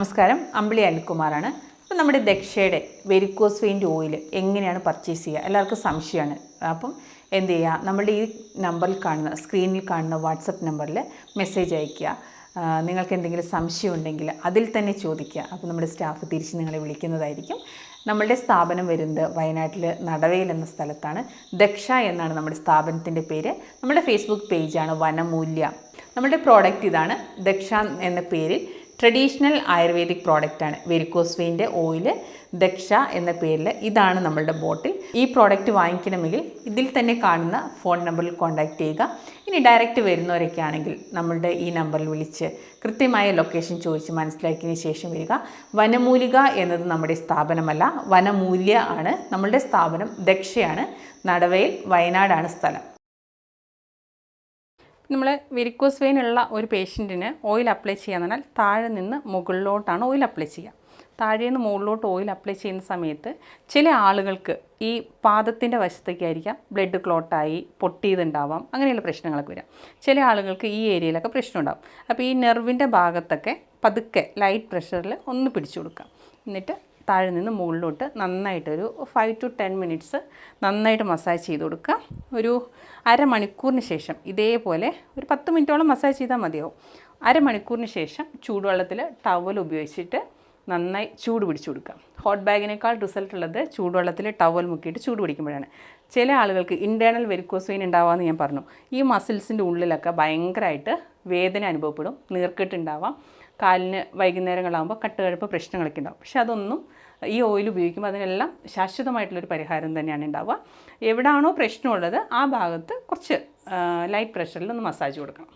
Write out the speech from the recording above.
നമസ്കാരം. അമ്പിളി അനിൽകുമാറാണ്. അപ്പം നമ്മുടെ ദക്ഷയുടെ വെരിക്കോസ് വെയിന്റ് ഓയിൽ എങ്ങനെയാണ് പർച്ചേസ് ചെയ്യുക? എല്ലാവർക്കും സംശയമാണ്. അപ്പം എന്ത് ചെയ്യുക? നമ്മുടെ ഈ നമ്പറിൽ കാണുന്ന സ്ക്രീനിൽ കാണുന്ന വാട്സപ്പ് നമ്പറിൽ മെസ്സേജ് അയയ്ക്കുക. നിങ്ങൾക്ക് എന്തെങ്കിലും സംശയം ഉണ്ടെങ്കിൽ അതിൽ തന്നെ ചോദിക്കുക. അപ്പോൾ നമ്മുടെ സ്റ്റാഫ് തിരിച്ച് നിങ്ങളെ വിളിക്കുന്നതായിരിക്കും. നമ്മളുടെ സ്ഥാപനം വരുന്നത് വയനാട്ടിൽ നടവയിൽ എന്ന സ്ഥലത്താണ്. ദക്ഷ എന്നാണ് നമ്മുടെ സ്ഥാപനത്തിന്റെ പേര്. നമ്മുടെ ഫേസ്ബുക്ക് പേജാണ് വനമൂല്യ. നമ്മുടെ പ്രോഡക്റ്റ് ഇതാണ് ദക്ഷ എന്ന പേരിൽ ട്രഡീഷണൽ ആയുർവേദിക് പ്രോഡക്റ്റാണ് വെരിക്കോസ് വെയിന്റെ ഓയിൽ ദക്ഷ എന്ന പേരിൽ ഇതാണ് നമ്മളുടെ ബോട്ടിൽ ഈ പ്രോഡക്റ്റ് വാങ്ങിക്കണമെങ്കിൽ ഇതിൽ തന്നെ കാണുന്ന ഫോൺ നമ്പറിൽ കോൺടാക്റ്റ് ചെയ്യുക. ഇനി ഡയറക്റ്റ് വരുന്നവരൊക്കെ ആണെങ്കിൽ നമ്മളുടെ ഈ നമ്പറിൽ വിളിച്ച് കൃത്യമായ ലൊക്കേഷൻ ചോദിച്ച് മനസ്സിലാക്കിയതിന് ശേഷം വരിക. വനമൂലിക എന്നത് നമ്മുടെ സ്ഥാപനമല്ല. വനമൂല്യ ആണ്. നമ്മളുടെ സ്ഥാപനം ദക്ഷയാണ്. നടവയിൽ വയനാടാണ് സ്ഥലം. നമ്മൾ വെരിക്കോസ് വെയിൻ ഉള്ള ഒരു പേഷ്യന്റിന് ഓയിൽ അപ്ലൈ ചെയ്യാന്ന് പറഞ്ഞാൽ താഴെ നിന്ന് മുകളിലോട്ടാണ് ഓയിൽ അപ്ലൈ ചെയ്യുക താഴെ നിന്ന് മുകളിലോട്ട് ഓയിൽ അപ്ലൈ ചെയ്യുന്ന സമയത്ത് ചില ആളുകൾക്ക് ഈ പാദത്തിന്റെ വശത്തേക്കായിരിക്കാം ബ്ലഡ് ക്ലോട്ടായി പൊട്ടിയതുണ്ടാവാം അങ്ങനെയുള്ള പ്രശ്നങ്ങളൊക്കെ വരാം. ചില ആളുകൾക്ക് ഈ ഏരിയയിലൊക്കെ പ്രശ്നമുണ്ടാവും. അപ്പോൾ ഈ നെർവിന്റെ ഭാഗത്തൊക്കെ പതുക്കെ ലൈറ്റ് പ്രഷറിൽ ഒന്ന് പിടിച്ചു കൊടുക്കാം എന്നിട്ട് താഴെ നിന്ന് മുകളിലോട്ട് നന്നായിട്ടൊരു ഫൈവ് ടു ടെൻ മിനിറ്റ്സ് നന്നായിട്ട് മസാജ് ചെയ്ത് കൊടുക്കുക. ഒരു അരമണിക്കൂറിന് ശേഷം ഇതേപോലെ ഒരു പത്ത് മിനിറ്റോളം മസാജ് ചെയ്താൽ മതിയാവും. അരമണിക്കൂറിന് ശേഷം ചൂടുവെള്ളത്തിൽ ടവൽ ഉപയോഗിച്ചിട്ട് നന്നായി ചൂട് പിടിച്ചു കൊടുക്കുക. ഹോട്ട് ബാഗിനേക്കാൾ റിസൾട്ട് ഉള്ളത് ചൂടുവെള്ളത്തിൽ ടവൽ മുക്കിയിട്ട് ചൂട് പിടിക്കുമ്പോഴാണ്. ചില ആളുകൾക്ക് ഇന്റേർണൽ വെരിക്കോസ് ഉണ്ടാവാമെന്ന് ഞാൻ പറഞ്ഞു. ഈ മസിൽസിന്റെ ഉള്ളിലൊക്കെ ഭയങ്കരമായിട്ട് വേദന അനുഭവപ്പെടും. നീർക്കെട്ടുണ്ടാവാം കാലിന് വൈകുന്നേരങ്ങളാകുമ്പോൾ കട്ടുകഴപ്പ് പ്രശ്നങ്ങളൊക്കെ ഉണ്ടാവും. പക്ഷെ അതൊന്നും ഈ ഓയിൽ ഉപയോഗിക്കുമ്പോൾ അതിനെല്ലാം ശാശ്വതമായിട്ടുള്ളൊരു പരിഹാരം തന്നെയാണ് ഉണ്ടാവുക. എവിടാണോ പ്രശ്നമുള്ളത് ആ ഭാഗത്ത് കുറച്ച് ലൈറ്റ് പ്രഷറിൽ ഒന്ന് മസാജ് കൊടുക്കണം.